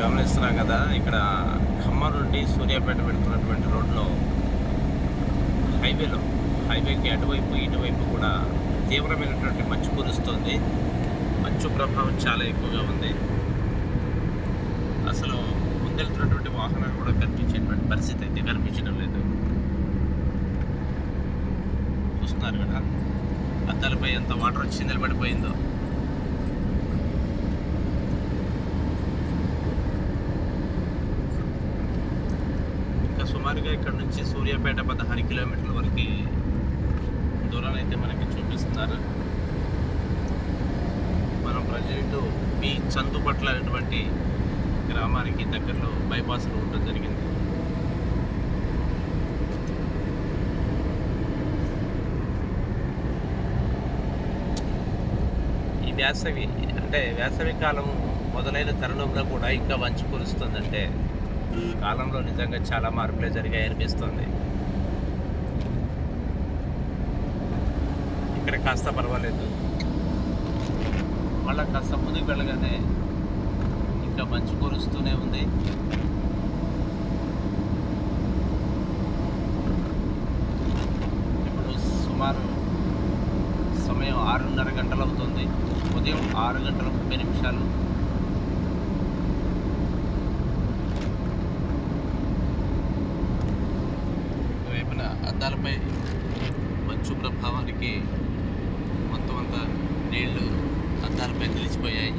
గమనిస్తున్నాం కదా ఇక్కడ ఖమ్మం నుండి సూర్యాపేట పెడుతున్నటువంటి రోడ్లో హైవేలో హైవేకి అటువైపు ఇటువైపు కూడా తీవ్రమైనటువంటి మంచు కురుస్తుంది. మంచు ప్రభావం చాలా ఎక్కువగా ఉంది. అసలు ముందెళ్తున్నటువంటి వాహనాలు కూడా కనిపించేటువంటి పరిస్థితి అయితే కనిపించడం లేదు. చూస్తున్నారు కదా అద్దాలపై ఎంత వాటర్ వచ్చి నిలబడిపోయిందో ఇంకా సుమారుగా ఇక్కడ నుంచి సూర్యాపేట పదహారు కిలోమీటర్ల వరకు దూరాన్ని అయితే మనకి చూపిస్తున్నారు. మనం ప్రజెంట్ బి చందుపట్ల అనేటువంటి గ్రామానికి దగ్గరలో బైపాస్ ఉండడం జరిగింది. ఈ వేసవి అంటే వేసవి కాలం మొదలైన తరుణంలో కూడా ఇంకా మంచు కురుస్తుందంటే కాలంలో నిజంగా చాలా మార్పులే జరిగాయి అనిపిస్తుంది. ఇక్కడ కాస్త పర్వాలేదు. మళ్ళా కాస్త ముందుకు వెళ్ళగానే ఇంకా మంచు కురుస్తూనే ఉంది. ఇప్పుడు సుమారు సమయం ఆరున్నర గంటలు అవుతుంది ఉదయం ఆరు గంటల ముప్పై నిమిషాలు. అద్దాలపై మంచు ప్రభావానికి మొత్తం అంతా నీళ్ళు అద్దాలపై నిలిచిపోయాయి.